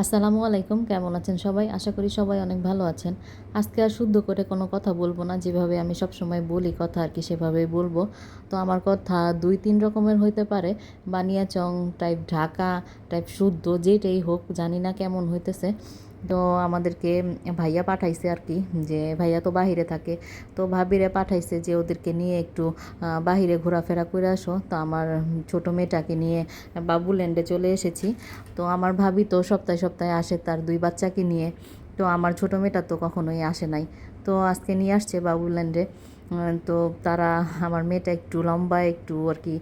আসসালামু আলাইকুম, কেমন আছেন সবাই? আশা করি সবাই অনেক ভালো আছেন। আজকে আর শুদ্ধ করে কোনো কথা বলব না, যেভাবে আমি সব সময় বলি কথা আর কি সেভাবে বলব। তো আমার কথা দুই তিন রকমের হইতে পারে। বানিয়াচং টাইপ ঢাকা টাইপ শুদ্ধ, যেটাই হোক, জানি না কেমন হইতেছে। তো আমাদেরকে ভাইয়া পাঠাইছে আর কি যে, ভাইয়া তো বাহিরে থাকে। তো ভাবিরে পাঠাইছে যে, ওদেরকে নিয়ে একটু বাহিরে ঘোরাফেরা করে আসো। তো আমার ছোট মেয়েটাকে নিয়ে বাবুল্যান্ডে চলে এসেছি। তো আমার ভাবি তো সপ্তাহে সপ্তাহে আসে তার দুই বাচ্চাকে নিয়ে। তো আমার ছোট মেয়েটা তো কখনোই আসে নাই। তো আজকে নিয়ে আসছে বাবুল্যান্ডে। তো তারা, আমার মেয়েটা একটু লম্বা, একটু আর কি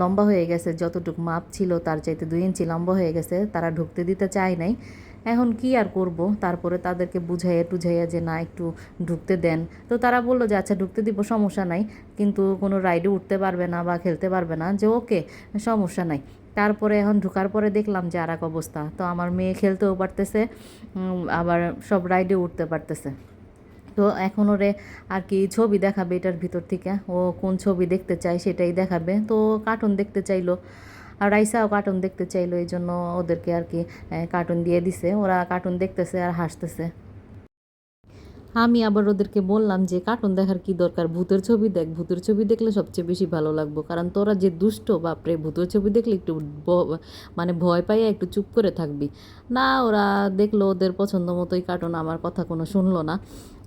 লম্বা হয়ে গেছে। যতটুকু মাপ ছিল তার চাইতে দুই ইঞ্চি লম্বা হয়ে গেছে। তারা ঢুকতে দিতে চায় নাই। এখন কি আর করব? তারপরে তাদেরকে বুঝাইয়া টুঝাইয়া যে, না, একটু ঢুকতে দেন। তো তারা বলল যে আচ্ছা ঢুকতে দিব, সমস্যা নাই। কিন্তু কোনো রাইডে উঠতে পারবে না বা খেলতে পারবে না যে, ওকে, সমস্যা নাই। তারপরে এখন ঢুকার পরে দেখলাম যে আর এক অবস্থা। তো আমার মেয়ে খেলতেও পারতেছে আবার সব রাইডে উঠতে পারতেছে। তো এখন ওরে আর কি ছবি দেখাবে এটার ভিতর থেকে। ও কোন ছবি দেখতে চায় সেটাই দেখাবে। তো কার্টুন দেখতে চাইলো। আর রাইসাও কার্টুন দেখতে চাইলো, এই জন্য ওদেরকে আর কি কার্টুন দিয়ে দিছে। ওরা কার্টুন দেখতেছে আর হাসতেছে। আমি আবার ওদেরকে বললাম যে কার্টুন দেখার কি দরকার? ভূতের ছবি দেখ। ভূতের ছবি দেখলে সবচেয়ে বেশি ভালো লাগবো। কারণ তোরা যে দুষ্ট, বাপরে! ভূতের ছবি দেখলে একটু মানে ভয় পাইয়া একটু চুপ করে থাকবি। না, ওরা দেখল, ওদের পছন্দ মতোই কার্টুন আমার কথা কোনো শুনলো না।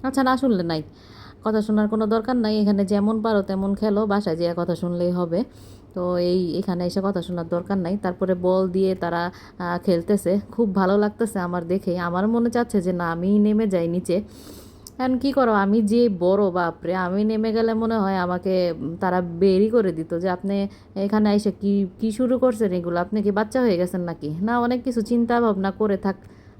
আচ্ছা না শুনলে নাই। কথা শোনার কোনো দরকার নাই। এখানে যেমন পারো তেমন খেলো। বাসায় যেয়ে কথা শুনলেই হবে। তো এই, এখানে এসে কথা শোনার দরকার নাই। তারপরে বল দিয়ে তারা খেলতেছে। খুব ভালো লাগতেছে আমার দেখে আমার মনে চাচ্ছে যে না আমি নেমে যাই নিচে। এখন কী করো? আমি যে বড়, বাপরে! আমি নেমে গেলে মনে হয় আমাকে তারা বেরি করে দিত যে আপনি এখানে এসে কি কি শুরু করছেন এগুলো? আপনি কি বাচ্চা হয়ে গেছেন নাকি? না, অনেক কিছু চিন্তা ভাবনা করে থাক।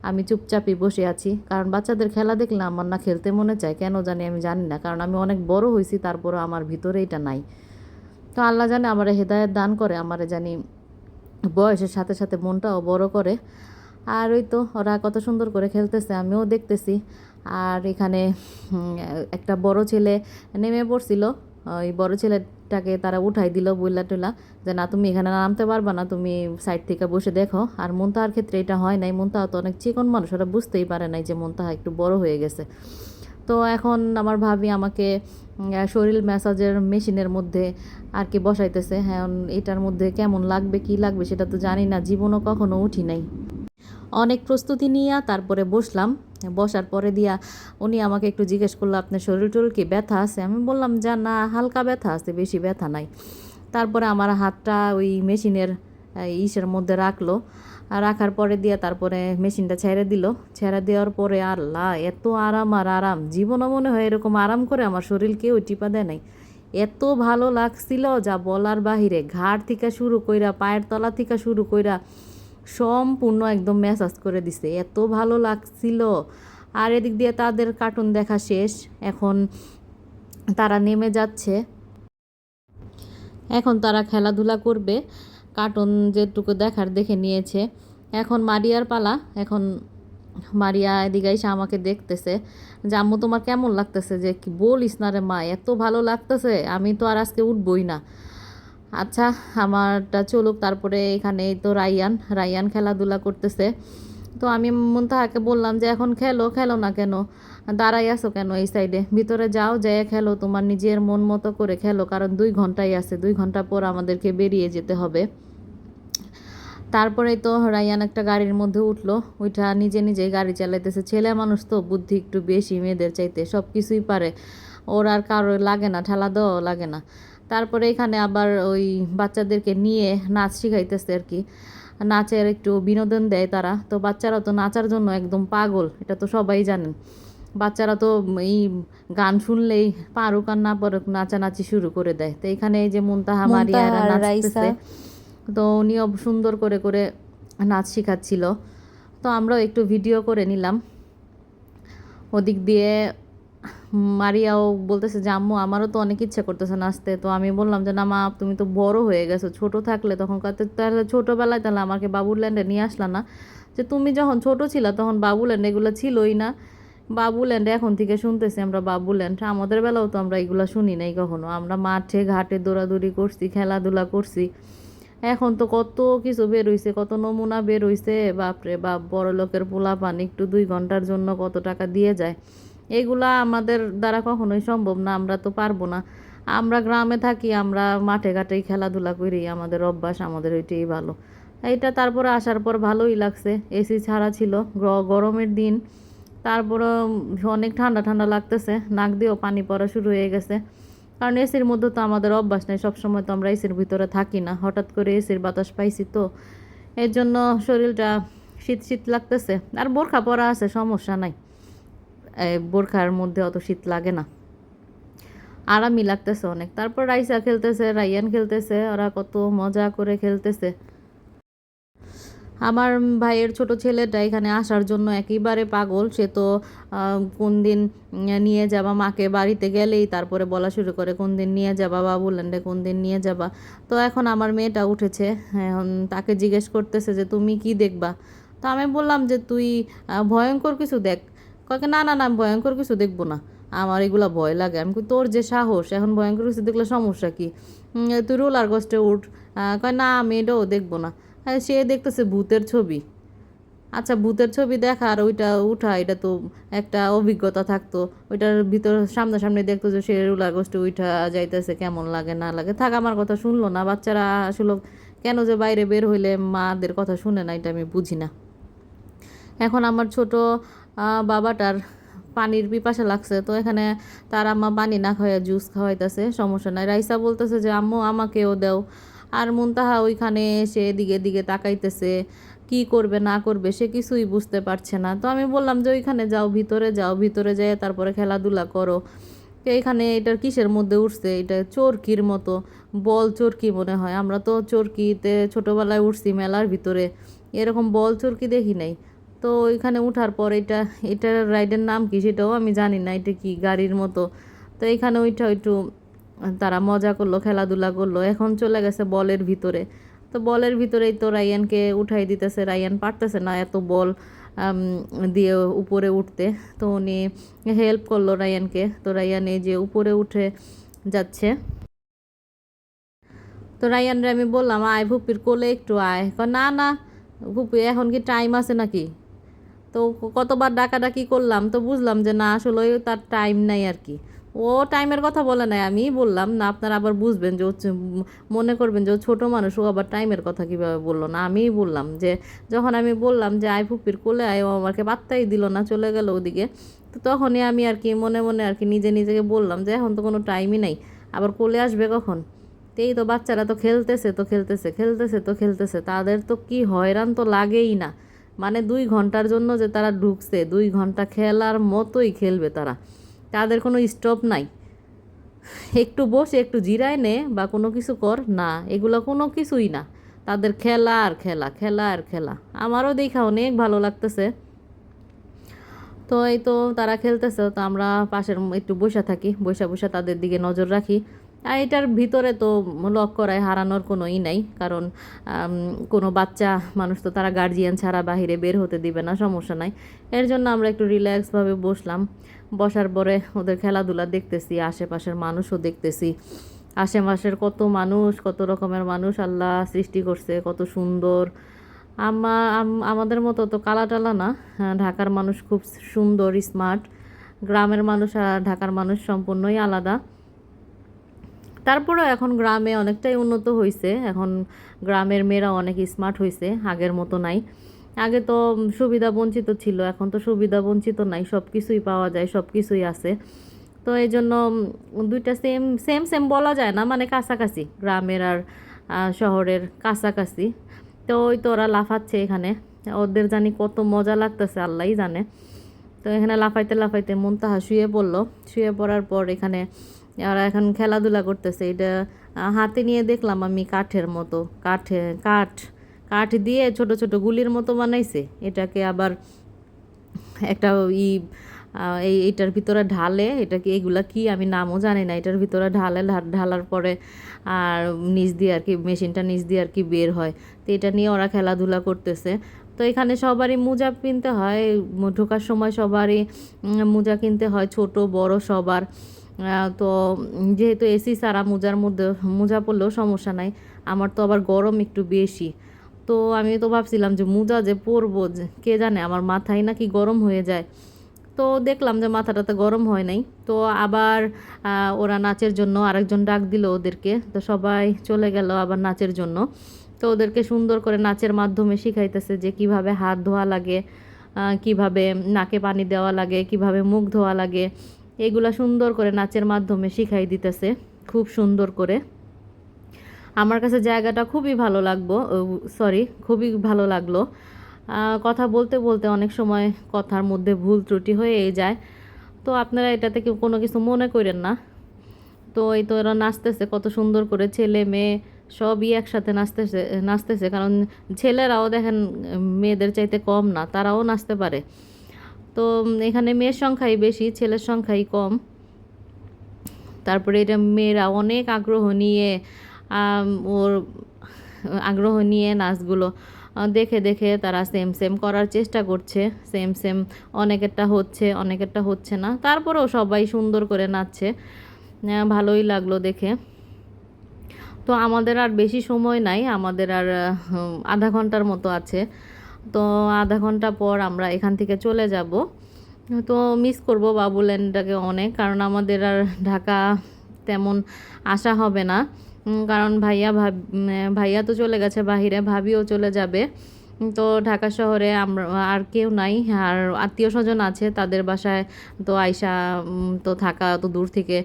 আমি চুপচাপই বসে আছি। কারণ বাচ্চাদের খেলা দেখলে আমার না খেলতে মনে চায়। কেন জানি আমি জানি না। কারণ আমি অনেক বড় হয়েছি, তারপরও আমার ভিতরে এটা নাই। তো আল্লাহ জানে আমার হেদায়ত দান করে, আমারে জানি বয়সের সাথে সাথে মনটাও বড় করে। আর ওই তো ওরা কত সুন্দর করে খেলতেছে, আমিও দেখতেছি। আর এখানে একটা বড় ছেলে নেমে পড়ছিল। ওই বড় ছেলেটাকে তারা উঠাই দিল বইলা টুলা যে, না, তুমি এখানে নামতে পারবা না, তুমি সাইড থেকে বসে দেখো। আর মুনতাহার ক্ষেত্রে এটা হয় নাই। মুনতাহা তো অনেক চিকন মানুষ, ওরা বুঝতেই পারে নাই যে মুনতাহা একটু বড় হয়ে গেছে। তো এখন আমার ভাবি আমাকে শরীর ম্যাসাজের মেশিনের মধ্যে আর কি বসাইতেছে। হ্যাঁ এটার মধ্যে কেমন লাগবে, কি লাগবে সেটা তো জানি না, জীবনও কখনো উঠি নাই। অনেক প্রস্তুতি নিয়ে তারপরে বসলাম। বসার পরে দিয়া উনি আমাকে একটু জিজ্ঞেস করল, আপনার শরীর টরীর কি ব্যথা আছে? আমি বললাম, যা না, হালকা ব্যথা আছে, বেশি ব্যথা নাই। তারপরে আমার হাতটা ওই মেশিনের ইসের মধ্যে রাখল। আর রাখার পরে দিয়ে তারপরে মেশিনটা ছেড়ে দিল। ছেড়ে দেওয়ার পরে আল্লাহ, এত আরাম আর আরাম। জীবনও মনে হয় এরকম আরাম করে আমার শরীর কেউ টিপা দেয় নাই। এত ভালো লাগছিল যা বলার বাহিরে। ঘাড় থেকে শুরু কইরা, পায়ের তলা থেকে শুরু কইরা, সম্পূর্ণ একদম ম্যাসাজ করে দিছে। এত ভালো লাগছিল। আর এদিক দিয়ে তাদের কার্টুন দেখা শেষ। এখন তারা নেমে যাচ্ছে। এখন তারা খেলাধুলা করবে। কার্টুন যেটুকু দেখার দেখে নিয়েছে। এখন মারিয়ার পালা, এখন মারিয়া এদিকে এসে আমাকে দেখতেছে। যে, আম্মু, তোমার কেমন লাগতেছে যে, কি বলিস না রে মা, এত ভালো লাগতেছে, আমি তো আর আজকে উঠবই না। আচ্ছা আমারটা চলুক, তারপরে এখানে তো রাইয়ান রাইয়ান খেলাধুলা করতেছে। তো আমি মুনতাহাকে বললাম যে, এখন খেলো খেলো না কেন? দাঁড়াই আসো কেন এই সাইডে ভিতরে যাও যেয়ে খেলো, তোমার নিজের মন মতো করে খেলো, কারণ দুই ঘন্টাই আছে, দুই ঘণ্টা পর আমাদেরকে বেরিয়ে যেতে হবে। তারপরেই তো রায়ান একটা গাড়ির মধ্যে উঠল ওইটা নিজে নিজেই গাড়ি চালাইতেছে। ছেলে মানুষ তো, বুদ্ধি একটু বেশি মেয়েদের চাইতে সব কিছুই পারে। ওর আর কারও লাগে না, ঠেলা দেওয়াও লাগে না। তারপরে এখানে আবার ওই বাচ্চাদেরকে নিয়ে নাচ শিখাইতেছে আর কি। নাচের একটু বিনোদন দেয় তারা। তো বাচ্চারা তো নাচার জন্য একদম পাগল, এটা তো সবাই জানেন। বাচ্চারা তো এই গান শুনলেই পারুক আর না পারুক নাচানাচি শুরু করে দেয়। তো এখানে এই যে মুনতাহা মারিয়া নাচতেছে। তো উনিও সুন্দর করে করে নাচ শেখাচ্ছিল। তো আমরাও একটু ভিডিও করে নিলাম। ওদিক দিয়ে মারিয়াও বলতেছে যে আম্মু আমারও তো অনেক ইচ্ছা করতেছে নাচতে। তো আমি বললাম যে না মা তুমি তো বড় হয়ে গেছো ছোট থাকলে তখন তাহলে ছোটোবেলায় তাহলে আমাকে বাবুল্যান্ডে নিয়ে আসলা না। যে তুমি যখন ছোট ছিলা তখন বাবুল্যান্ড এগুলো ছিলই না। বাবুল্যান্ড এখন থেকে শুনতেছি আমরা বাবুল্যান্ড আমাদের বেলাও তো আমরা এগুলো শুনি নাই কখনো। আমরা মাঠে, ঘাটে দৌড়াদৌড়ি করছি, খেলাধুলা করছি। এখন তো কত কিছু বের হইছে, কত নমুনা বের হইছে, বাপরে বাপ, বড় লোকের পোলা পান একটু দুই ঘণ্টার জন্য কত টাকা দিয়ে যায়। এগুলা আমাদের দ্বারা কখনোই সম্ভব না, আমরা তো পারব না। আমরা গ্রামে থাকি, আমরা মাঠে ঘাটেই খেলাধুলা করি, আমাদের অভ্যাস আমাদের ওইটাই ভালো। এইটা তারপরে আসার পর ভালোই লাগছে, এসি ছাড়া ছিল গরমের দিন। তারপরে অনেক ঠান্ডা ঠান্ডা লাগতেছে, নাক দিয়েও পানি পড়া শুরু হয়ে গেছে। কারণ এসির মধ্যে তো আমাদের অভ্যাস নেই, সবসময় তো আমরা এসির ভিতরে থাকি না। হঠাৎ করে এসির বাতাস পাইছি তো। এর জন্য শরীরটা শীত শীত লাগতেছে। আর বোরখা পরা আছে, সমস্যা নাই। বোরখার মধ্যে অত শীত লাগে না। আরামই লাগতেছে অনেক। তারপর রাইসা খেলতেছে, রাইয়ান খেলতেছে, ওরা কত মজা করে খেলতেছে। আমার ভাইয়ের ছোট ছেলেটা এখানে আসার জন্য একেবারে পাগল। সে তো কোন দিন নিয়ে যাবা মাকে বাড়িতে গেলেই তারপরে বলা শুরু করে কোন দিন নিয়ে যাবা বাবুল্যান্ডে কোন দিন নিয়ে যাবা? তো এখন আমার মেয়েটা উঠেছে। এখন তাকে জিজ্ঞেস করতেছে যে, তুমি কি দেখবা? তো আমি বললাম যে, তুই ভয়ঙ্কর কিছু দেখ। কয়েক না না না ভয়ঙ্কর কিছু দেখব না। আমার এগুলো ভয় লাগে। আমি তোর যে সাহস, এখন ভয়ঙ্কর কিছু দেখলে সমস্যা কি? তুই রোলার কষ্টে উঠ। কয়, না আমি এটাও দেখব না। হ্যাঁ সে দেখতেছে ভূতের ছবি। আচ্ছা ভূতের ছবি দেখা আর ওইটা উঠা, এটা তো একটা অভিজ্ঞতা থাকতো। ওইটার ভিতর সামনাসামনি দেখতো যে সে রোলার গোষ্ঠী উঠা যাইতেছে, কেমন লাগে, না লাগে। থাক, আমার কথা শুনলো না। বাচ্চারা আসলে কেন যে বাইরে বের হইলে মাদের কথা শুনে না, এটা আমি বুঝি না। এখন আমার ছোট বাবাটার পানির পিপাসা লাগছে, তো এখানে তার আম্মা পানি না খাওয়া জুস খাওয়াইতেছে, সমস্যা নাই। রাইসা বলতেছে যে, আম্মু, আমাকেও দাও। আর মুনতাহা ওইখানে এসে দিকে দিকে তাকাইতেছে, কি করবে, না করবে, সে কিছুই বুঝতে পারছে না। তো আমি বললাম যে ওইখানে যাও, ভিতরে যাও, ভিতরে যেয়ে তারপরে খেলাধুলা করো। এইখানে এটার কিসের মধ্যে উঠছে? এটা চরকির মতো, বল চরকি মনে হয়। আমরা তো চরকিতে ছোটোবেলায় উঠছি মেলার ভিতরে, এরকম বল চরকি দেখি নাই। তো ওইখানে উঠার পর এটা, এটার রাইডের নাম কি সেটাও আমি জানি না, এটা কি গাড়ির মতো। তো এখানে ওইটা একটু তারা মজা করল, খেলাধুলা করল, এখন চলে গেছে বলের ভিতরে। তো বলের ভিতরেই তো রায়ানকে উঠাই দিতেছে, রায়ান পারতেছে না এত বল দিয়ে উপরে উঠতে। তো উনি হেল্প করল রায়ানকে। তো রায়ান এই যে উপরে উঠে যাচ্ছে। তো রায়ানরে আমি বললাম, আয় ভুপির কোলে একটু আয়। না না ভুপি এখন কি টাইম আছে নাকি? তো কতবার ডাকাডাকি করলাম, তো বুঝলাম যে না, আসলে তার টাইম নাই আর কি। ও টাইমের কথা বলে নাই আমি বললাম, না, আপনারা আবার বুঝবেন যে মনে করবেন যে ও ছোটো মানুষ, ও আবার টাইমের কথা কীভাবে বলল না? আমিই বললাম যে, যখন আমি বললাম যে আই ফুপির কোলে আয়, ও আমাকে পাত্তাই দিল না, চলে গেল ওদিকে। তো তখনই আমি আর কি মনে মনে আর কি নিজে নিজেকে বললাম যে, এখন তো কোনো টাইমই নাই, আবার কোলে আসবে কখন? তো এই তো বাচ্চারা তো খেলতেছে তো খেলতেছে খেলতেছে, তো খেলতেছে, তাদের তো কি হয়রান তো লাগেই না। মানে দুই ঘণ্টার জন্য যে তারা ঢুকছে, দুই ঘণ্টা খেলার মতোই খেলবে তারা। তাদের কোনো স্টপ নাই। একটু বসে, একটু জিরায় নে বা কোনো কিছু কর। না, এগুলো কোনো কিছুই না। তাদের খেলা আর খেলা খেলা আর খেলা। আমারও দেখা অনেক ভালো লাগতেছে। তো এই তো তারা খেলতেছে। তো আমরা পাশের একটু বসে থাকি, বসে বসে তাদের দিকে নজর রাখি। এটার ভিতরে তো লক করায় হারানোর কোনো ই নাই কারণ কোনো বাচ্চা মানুষ তো তারা গার্জিয়ান ছাড়া বাহিরে বের হতে দিবে না সমস্যা নাই। এর জন্য আমরা একটু রিল্যাক্সভাবে বসলাম। বসার পরে ওদের খেলাধুলা দেখতেছি আশেপাশের মানুষও দেখতেছি। আশেপাশের কত মানুষ কত রকমের মানুষ আল্লাহ সৃষ্টি করছে কত সুন্দর। আম- আমাদের মতো তো কালা টালা না। হ্যাঁ, ঢাকার মানুষ খুব সুন্দর স্মার্ট গ্রামের মানুষ আর ঢাকার মানুষ সম্পূর্ণই আলাদা। তারপরেও এখন গ্রামে অনেকটাই উন্নত হয়েছে এখন গ্রামের মেয়েরা অনেক স্মার্ট হয়েছে আগের মতো নাই। আগে তো সুবিধা বঞ্চিত ছিল, এখন তো সুবিধা বঞ্চিত নাই সব কিছুই পাওয়া যায় সব কিছুই আছে। তো এই জন্য দুইটা সেম সেম সেম বলা যায় না মানে কাছাকাছি, গ্রামের আর শহরের কাছাকাছি। তো ওই তো ওরা লাফাচ্ছে এখানে। ওদের জানি কত মজা লাগতেছে, আল্লাহই জানে। তো এখানে লাফাইতে লাফাইতে মুনতাহা শুয়ে পড়ল। শুয়ে পড়ার পর এখানে ওরা এখন খেলাধুলা করতেছে। এটা হাতে নিয়ে দেখলাম আমি কাঠের মতো। কাঠে, কাঠ কাঠ দিয়ে ছোট ছোট গুলির মতো বানাইছে। এটাকে আবার একটা ই এই, এটার ভিতরে ঢালে এটা কি এগুলা কি আমি নামও জানি না। এটার ভিতরে ঢালে ঢালার পরে আর নিচ দিয়ে আর কি, মেশিনটা নিচ দিয়ে আর কি বের হয়। তো এটা নিয়ে ওরা খেলাধুলা করতেছে। তো এখানে সবারই মোজা কিনতে হয়। ঢোকার সময় সবারই মোজা কিনতে হয়, ছোট, বড় সবার। তো যেহেতু এসি সারা মোজার মধ্যে, মোজা পরলেও সমস্যা নাই, আমার তো আবার গরম একটু বেশি। তো আমি তো ভাবছিলাম যে মোজা যে পরবো, যে কে জানে আমার মাথায় নাকি গরম হয়ে যায়। তো দেখলাম যে মাথাটাতে গরম হয় নাই। তো আবার ওরা নাচের জন্য আরেকজন ডাক দিল ওদেরকে। তো সবাই চলে গেল আবার নাচের জন্য। তো ওদেরকে সুন্দর করে নাচের মাধ্যমে শিখাইতেছে যে কীভাবে হাত ধোয়া লাগে কীভাবে নাকে পানি দেওয়া লাগে, কীভাবে মুখ ধোয়া লাগে। এগুলা সুন্দর করে নাচের মাধ্যমে শিখাই দিতেছে, খুব সুন্দর করে। আমার কাছে জায়গাটা খুবই ভালো লাগবো সরি খুবই ভালো লাগল। কথা বলতে বলতে অনেক সময় কথার মধ্যে ভুল ত্রুটি হয়েই যায়। তো আপনারা এটাতে কেউ কোনো কিছু মনে করেন না। তো এই তো এরা নাচতেছে, কত সুন্দর করে ছেলে মেয়ে সবই একসাথে নাচতেছে নাচতেছে। কারণ ছেলেরাও দেখেন, মেয়েদের চাইতে কম না, তারাও নাচতে পারে। তো এখানে মেয়ের সংখ্যাই বেশি, ছেলের সংখ্যাই কম। তারপরে এটা মেয়েরা অনেক আগ্রহ নিয়ে ওর আগ্রহ নিয়ে নাচগুলো দেখে দেখে তারা সেম সেম করার চেষ্টা করছে। সেম সেম অনেকেরটা হচ্ছে অনেকেরটা হচ্ছে না। তারপরেও সবাই সুন্দর করে নাচছে। ভালোই লাগল দেখে। তো আমাদের আর বেশি সময় নাই, আমাদের আর আধা ঘণ্টার মতো আছে। তো আধা ঘণ্টা পর আমরা এখান থেকে চলে যাব। তো মিস করব বাবুল্যান্ডটাকে অনেক, কারণ আমাদের আর ঢাকা তেমন আসা হবে না। কারণ ভাইয়া ভাইয়া তো চলে গেছে, বাহিরে ভাবিও চলে যাবে। তো ঢাকা শহরে আমরা, আর কেউ নাই, আর আত্মীয় স্বজন আছে তাদের বাসায়। তো আয়সা তো থাকা তো দূর থেকে,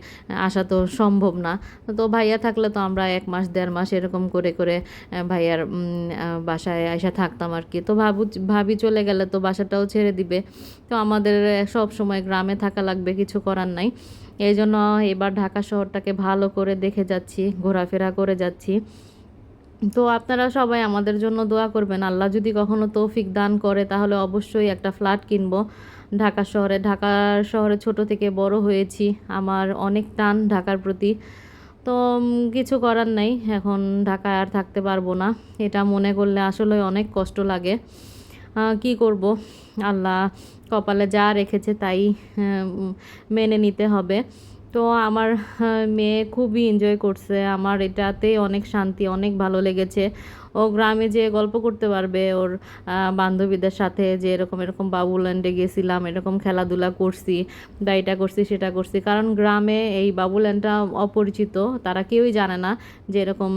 আসা তো সম্ভব না। তো ভাইয়া থাকলে তো আমরা এক মাস, দেড় মাস এরকম করে করে ভাইয়ার বাসায় আয়সা থাকতাম আর কি। তো ভাবু, ভাবি চলে গেলে তো বাসাটাও ছেড়ে দিবে। তো আমাদের সব সময় গ্রামে থাকা লাগবে, কিছু করার নাই। এই জন্য এবার ঢাকা শহরটাকে ভালো করে দেখে যাচ্ছি, ঘোরাফেরা করে যাচ্ছি। তো আপনারা সবাই আমাদের জন্য দোয়া করবেন। আল্লাহ যদি কখনো তৌফিক দান করে, তাহলে অবশ্যই একটা ফ্ল্যাট কিনব। ঢাকা শহরে ঢাকা শহরে ছোট থেকে বড় হয়েছি। আমার অনেক টান ঢাকার প্রতি। তো কিছু করার নাই। এখন ঢাকায় আর থাকতে পারব না। এটা মনে করলে আসলে অনেক কষ্ট লাগে। কি করব? আল্লাহ কপালে যা রেখেছে তাই মেনে নিতে হবে। তো আমার মেয়ে খুবই এনজয় করছে। আমার এটাতে অনেক শান্তি, অনেক ভালো লেগেছে। ও গ্রামে যে গল্প করতে পারবে, ওর বান্ধবীদের সাথে যে এরকম এরকম বাবুল্যান্ডে গেছিলাম, এরকম খেলাধুলা করছি, বা এটা করছি, সেটা করছি। কারণ গ্রামে এই বাবুল্যান্ডটা অপরিচিত, তারা কেউই জানে না যে এরকম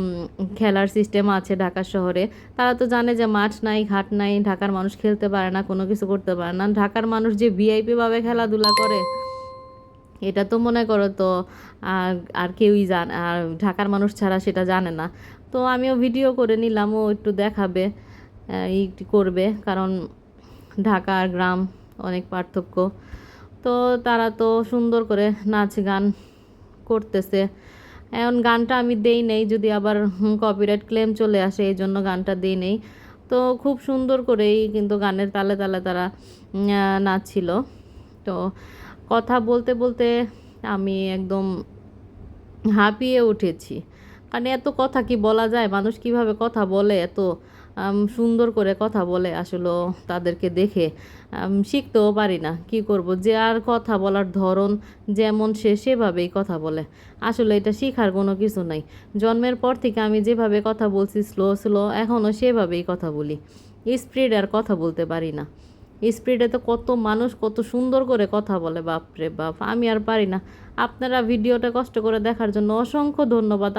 খেলার সিস্টেম আছে ঢাকা শহরে। তারা তো জানে যে মাঠ নাই, ঘাট নাই, ঢাকার মানুষ খেলতে পারে না, কোনো কিছু করতে পারে না। ঢাকার মানুষ যে ভিআইপিভাবে খেলাধুলা করে এটা তো মনে করো তো আর কেউই জান আর ঢাকার মানুষ ছাড়া সেটা জানে না। তো আমিও ভিডিও করে নিলাম ও একটু দেখাবে আহ, ই করবে কারণ ঢাকা আর গ্রাম অনেক পার্থক্য। তো তারা তো সুন্দর করে নাচ গান করতেছে। এখন গানটা আমি দেই নেই যদি আবার কপিরাইট ক্লেম চলে আসে এই জন্য গানটা দেই নেই। তো খুব সুন্দর করেই কিন্তু গানের তালে তালে তারা নাচছিল। তো কথা বলতে বলতে আমি একদম হাঁপিয়ে উঠেছি। কারণ এত কথা কি বলা যায়? মানুষ কীভাবে কথা বলে? এত সুন্দর করে কথা বলে আসলে তাদেরকে দেখে শিখতেও পারি না। কি করব? যে আর কথা বলার ধরন যেমন সে সেভাবেই কথা বলে। আসলে এটা শেখার কোনো কিছু নাই। জন্মের পর থেকে আমি যেভাবে কথা বলছি, স্লো স্লো এখনও সেভাবেই কথা বলি। স্প্রিড আর কথা বলতে পারি না। স্পিডে তো কত মানুষ কত সুন্দর করে কথা বলে, বাপরে বাপ, আমি আর পারি না। আপনারা ভিডিওটা কষ্ট করে দেখার জন্য অসংখ্য ধন্যবাদ।